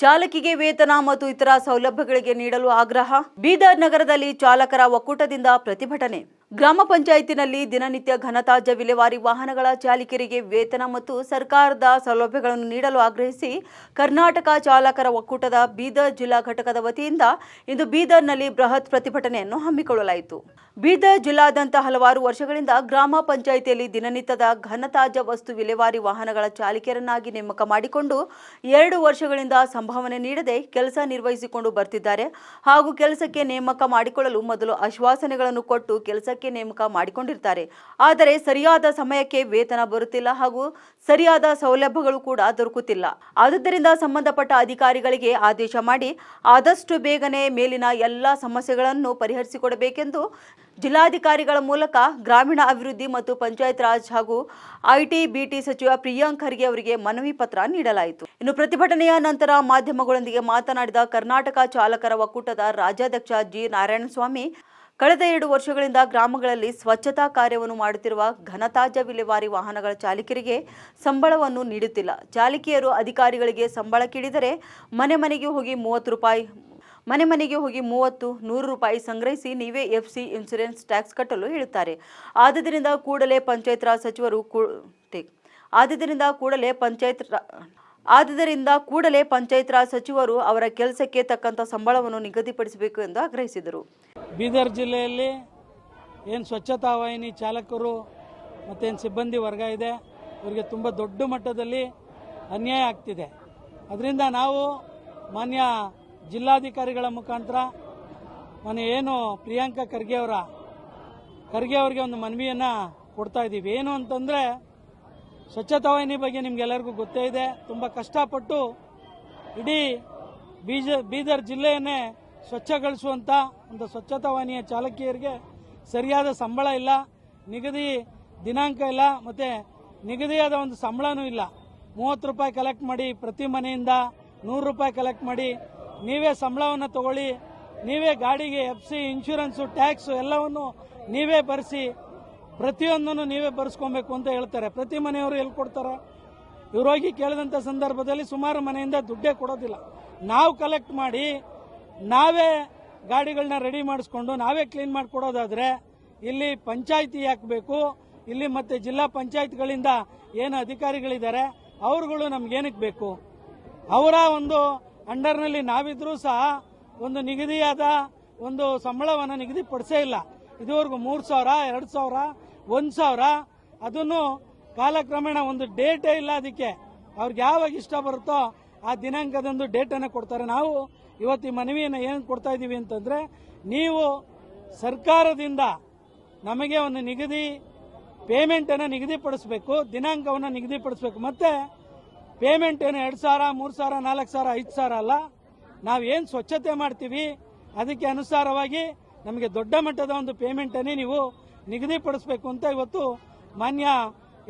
ಚಾಲಕಿಗೆ ವೇತನ ಮತ್ತು ಇತರ ಸೌಲಭ್ಯಗಳಿಗೆ ನೀಡಲು ಆಗ್ರಹ. ಬೀದರ್ ನಗರದಲ್ಲಿ ಚಾಲಕರ ಒಕ್ಕೂಟದಿಂದ ಪ್ರತಿಭಟನೆ. ಗ್ರಾಮ ಪಂಚಾಯತಿನಲ್ಲಿ ದಿನನಿತ್ಯ ಘನತಾಜ್ಯ ವಿಲೇವಾರಿ ವಾಹನಗಳ ಚಾಲಕರಿಗೆ ವೇತನ ಮತ್ತು ಸರ್ಕಾರದ ಸೌಲಭ್ಯಗಳನ್ನು ನೀಡಲು ಆಗ್ರಹಿಸಿ ಕರ್ನಾಟಕ ಚಾಲಕರ ಒಕ್ಕೂಟದ ಬೀದರ್ ಜಿಲ್ಲಾ ಘಟಕದ ವತಿಯಿಂದ ಇಂದು ಬೀದರ್ನಲ್ಲಿ ಬೃಹತ್ ಪ್ರತಿಭಟನೆಯನ್ನು ಹಮ್ಮಿಕೊಳ್ಳಲಾಯಿತು. ಬೀದರ್ ಜಿಲ್ಲಾದ್ಯಂತ ಹಲವಾರು ವರ್ಷಗಳಿಂದ ಗ್ರಾಮ ಪಂಚಾಯಿತಿಯಲ್ಲಿ ದಿನನಿತ್ಯದ ಘನತಾಜ್ಯ ವಸ್ತು ವಿಲೇವಾರಿ ವಾಹನಗಳ ಚಾಲಕರನ್ನಾಗಿ ನೇಮಕ ಮಾಡಿಕೊಂಡು ಎರಡು ವರ್ಷಗಳಿಂದ ಸಂಭಾವನೆ ನೀಡದೆ ಕೆಲಸ ನಿರ್ವಹಿಸಿಕೊಂಡು ಬರ್ತಿದ್ದಾರೆ ಹಾಗೂ ಕೆಲಸಕ್ಕೆ ನೇಮಕ ಮಾಡಿಕೊಳ್ಳಲು ಮೊದಲು ಆಶ್ವಾಸನೆಗಳನ್ನು ಕೊಟ್ಟು ಕೆಲಸಕ್ಕೆ ನೇಮಕ ಮಾಡಿಕೊಂಡಿರ್ತಾರೆ. ಆದರೆ ಸರಿಯಾದ ಸಮಯಕ್ಕೆ ವೇತನ ಬರುತ್ತಿಲ್ಲ ಹಾಗೂ ಸರಿಯಾದ ಸೌಲಭ್ಯಗಳು ಕೂಡ ದೊರಕುತ್ತಿಲ್ಲ. ಆದುದರಿಂದ ಸಂಬಂಧಪಟ್ಟ ಅಧಿಕಾರಿಗಳಿಗೆ ಆದೇಶ ಮಾಡಿ ಆದಷ್ಟು ಬೇಗನೆ ಮೇಲಿನ ಎಲ್ಲ ಸಮಸ್ಯೆಗಳನ್ನು ಪರಿಹರಿಸಿಕೊಡಬೇಕೆಂದು ಜಿಲ್ಲಾಧಿಕಾರಿಗಳ ಮೂಲಕ ಗ್ರಾಮೀಣ ಅಭಿವೃದ್ಧಿ ಮತ್ತು ಪಂಚಾಯತ್ ರಾಜ್ ಹಾಗೂ ಐಟಿ ಬಿಟಿ ಸಚಿವ ಪ್ರಿಯಾಂಕ್ ಖರ್ಗೆ ಅವರಿಗೆ ಮನವಿ ಪತ್ರ ನೀಡಲಾಯಿತು. ಇನ್ನು ಪ್ರತಿಭಟನೆಯ ನಂತರ ಮಾಧ್ಯಮಗಳೊಂದಿಗೆ ಮಾತನಾಡಿದ ಕರ್ನಾಟಕ ಚಾಲಕರ ಒಕ್ಕೂಟದ ರಾಜ್ಯಾಧ್ಯಕ್ಷ ಜಿ ನಾರಾಯಣಸ್ವಾಮಿ ಕಳೆದ ಎರಡು ವರ್ಷಗಳಿಂದ ಗ್ರಾಮಗಳಲ್ಲಿ ಸ್ವಚ್ಛತಾ ಕಾರ್ಯವನ್ನು ಮಾಡುತ್ತಿರುವ ಘನತಾಜ್ಯ ವಿಲೇವಾರಿ ವಾಹನಗಳ ಚಾಲಕರಿಗೆ ಸಂಬಳವನ್ನು ನೀಡುತ್ತಿಲ್ಲ ಚಾಲಕಿಯರು ಅಧಿಕಾರಿಗಳಿಗೆ ಸಂಬಳ ಕೇಳಿದರೆ ಮನೆ ಮನೆಗೆ ಹೋಗಿ ಮೂವತ್ತು ರೂಪಾಯಿ, ಮನೆ ಮನೆಗೆ ಹೋಗಿ ಮೂವತ್ತು, ನೂರು ರೂಪಾಯಿ ಸಂಗ್ರಹಿಸಿ ನೀವೇ ಎಫ್ ಸಿ ಇನ್ಸೂರೆನ್ಸ್ ಟ್ಯಾಕ್ಸ್ ಕಟ್ಟಲು ಹೇಳುತ್ತಾರೆ ಆದ್ದರಿಂದ ಕೂಡಲೇ ಪಂಚಾಯತ್ ರಾಜ್ ಸಚಿವರು. ಆದುದರಿಂದ ಕೂಡಲೇ ಪಂಚಾಯತ್ ಆದುದರಿಂದ ಕೂಡಲೇ ಪಂಚಾಯತ್ ರಾಜ್ ಸಚಿವರು ಅವರ ಕೆಲಸಕ್ಕೆ ತಕ್ಕಂಥ ಸಂಬಳವನ್ನು ನಿಗದಿಪಡಿಸಬೇಕು ಎಂದು ಆಗ್ರಹಿಸಿದರು. ಬೀದರ್ ಜಿಲ್ಲೆಯಲ್ಲಿ ಏನು ಸ್ವಚ್ಛತಾ ವಾಹಿನಿ ಚಾಲಕರು ಮತ್ತೇನು ಸಿಬ್ಬಂದಿ ವರ್ಗ ಇದೆ, ಇವರಿಗೆ ತುಂಬ ದೊಡ್ಡ ಮಟ್ಟದಲ್ಲಿ ಅನ್ಯಾಯ ಆಗ್ತಿದೆ. ಅದರಿಂದ ನಾವು ಮಾನ್ಯ ಜಿಲ್ಲಾಧಿಕಾರಿಗಳ ಮುಖಾಂತರ ಮನೆ ಏನು ಪ್ರಿಯಾಂಕಾ ಖರ್ಗೆ ಅವರ, ಖರ್ಗೆ ಅವರಿಗೆ ಒಂದು ಮನವಿಯನ್ನು ಕೊಡ್ತಾ ಇದ್ದೀವಿ ಏನು ಅಂತಂದರೆ ಸ್ವಚ್ಛತಾ ವಾಹಿನಿ ಬಗ್ಗೆ ನಿಮ್ಗೆಲ್ಲರಿಗೂ ಗೊತ್ತೇ ಇದೆ. ತುಂಬ ಕಷ್ಟಪಟ್ಟು ಇಡೀ ಬೀಜ, ಬೀದರ್ ಜಿಲ್ಲೆಯನ್ನೇ ಸ್ವಚ್ಛಗೊಳಿಸುವಂಥ ಒಂದು ಸ್ವಚ್ಛತಾ ವಾಹಿನಿಯ ಚಾಲಕಿಯರಿಗೆ ಸರಿಯಾದ ಸಂಬಳ ಇಲ್ಲ, ನಿಗದಿ ದಿನಾಂಕ ಇಲ್ಲ, ಮತ್ತು ನಿಗದಿಯಾದ ಒಂದು ಸಂಬಳನೂ ಇಲ್ಲ. ಮೂವತ್ತು ರೂಪಾಯಿ ಕಲೆಕ್ಟ್ ಮಾಡಿ ಪ್ರತಿ ಮನೆಯಿಂದ ನೂರು ರೂಪಾಯಿ ಕಲೆಕ್ಟ್ ಮಾಡಿ ನೀವೇ ಸಂಬಳವನ್ನು ತಗೊಳ್ಳಿ, ನೀವೇ ಗಾಡಿಗೆ ಎಫ್ ಸಿ ಇನ್ಶೂರೆನ್ಸು ಟ್ಯಾಕ್ಸು ಎಲ್ಲವನ್ನು ನೀವೇ ಭರಿಸಿ ಪ್ರತಿಯೊಂದನ್ನು ನೀವೇ ಬರೆಸ್ಕೊಬೇಕು ಅಂತ ಹೇಳ್ತಾರೆ. ಪ್ರತಿ ಮನೆಯವರು ಎಲ್ಲಿ ಕೊಡ್ತಾರೆ? ಇವ್ರು ಹೋಗಿ ಕೇಳಿದಂಥ ಸಂದರ್ಭದಲ್ಲಿ ಸುಮಾರು ಮನೆಯಿಂದ ದುಡ್ಡೇ ಕೊಡೋದಿಲ್ಲ. ನಾವು ಕಲೆಕ್ಟ್ ಮಾಡಿ, ನಾವೇ ಗಾಡಿಗಳನ್ನ ರೆಡಿ ಮಾಡಿಸ್ಕೊಂಡು, ನಾವೇ ಕ್ಲೀನ್ ಮಾಡಿಕೊಡೋದಾದರೆ ಇಲ್ಲಿ ಪಂಚಾಯಿತಿ ಹಾಕಬೇಕು ಇಲ್ಲಿ ಮತ್ತೆ ಜಿಲ್ಲಾ ಪಂಚಾಯತ್ಗಳಿಂದ ಏನು ಅಧಿಕಾರಿಗಳಿದ್ದಾರೆ? ಅವ್ರುಗಳು ನಮ್ಗೇನಕ್ಕೆ ಬೇಕು? ಅವರ ಒಂದು ಅಂಡರ್ನಲ್ಲಿ ನಾವಿದ್ರೂ ಸಹ ಒಂದು ನಿಗದಿಯಾದ ಒಂದು ಸಂಬಳವನ್ನು ನಿಗದಿಪಡಿಸೇ ಇಲ್ಲ. ಇದುವರೆಗೂ ಮೂರು ಸಾವಿರ, ಎರಡು ಸಾವಿರ ಒಂದು ಸಾವಿರ. ಅದನ್ನು ಕಾಲಕ್ರಮೇಣ ಒಂದು ಡೇಟೇ ಇಲ್ಲ ಅದಕ್ಕೆ. ಅವ್ರಿಗೆ ಯಾವಾಗ ಇಷ್ಟ ಬರುತ್ತೋ ಆ ದಿನಾಂಕದಂದು ಡೇಟನ್ನು ಕೊಡ್ತಾರೆ. ನಾವು ಇವತ್ತು ಈ ಮನವಿಯನ್ನು ಏನು ಕೊಡ್ತಾ ಇದ್ದೀವಿ ಅಂತಂದರೆ, ನೀವು ಸರ್ಕಾರದಿಂದ ನಮಗೆ ಒಂದು ನಿಗದಿ ಪೇಮೆಂಟನ್ನು ನಿಗದಿಪಡಿಸಬೇಕು, ದಿನಾಂಕವನ್ನು ನಿಗದಿಪಡಿಸಬೇಕು. ಮತ್ತೆ ಪೇಮೆಂಟ್ ಏನು ಎರಡು ಸಾವಿರ, ಮೂರು ಸಾವಿರ, ನಾಲ್ಕು ಸಾವಿರ, ಐದು ಸಾವಿರ ಅಲ್ಲ. ನಾವೇನು ಸ್ವಚ್ಛತೆ ಮಾಡ್ತೀವಿ, ಅದಕ್ಕೆ ಅನುಸಾರವಾಗಿ ನಮಗೆ ದೊಡ್ಡ ಮಟ್ಟದ ಒಂದು ಪೇಮೆಂಟನ್ನೇ ನೀವು ನಿಗದಿಪಡಿಸಬೇಕು ಅಂತ ಇವತ್ತು ಮಾನ್ಯ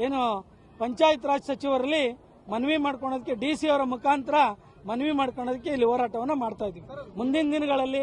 ಏನು ಪಂಚಾಯತ್ ರಾಜ್ ಸಚಿವರಲ್ಲಿ ಮನವಿ ಮಾಡ್ಕೊಳೋದಕ್ಕೆ ಡಿ ಸಿ ಅವರ ಮುಖಾಂತರ ಮನವಿ ಮಾಡ್ಕೊಳೋದಕ್ಕೆ ಇಲ್ಲಿ ಹೋರಾಟವನ್ನು ಮಾಡ್ತಾ ಇದ್ದೀವಿ. ಮುಂದಿನ ದಿನಗಳಲ್ಲಿ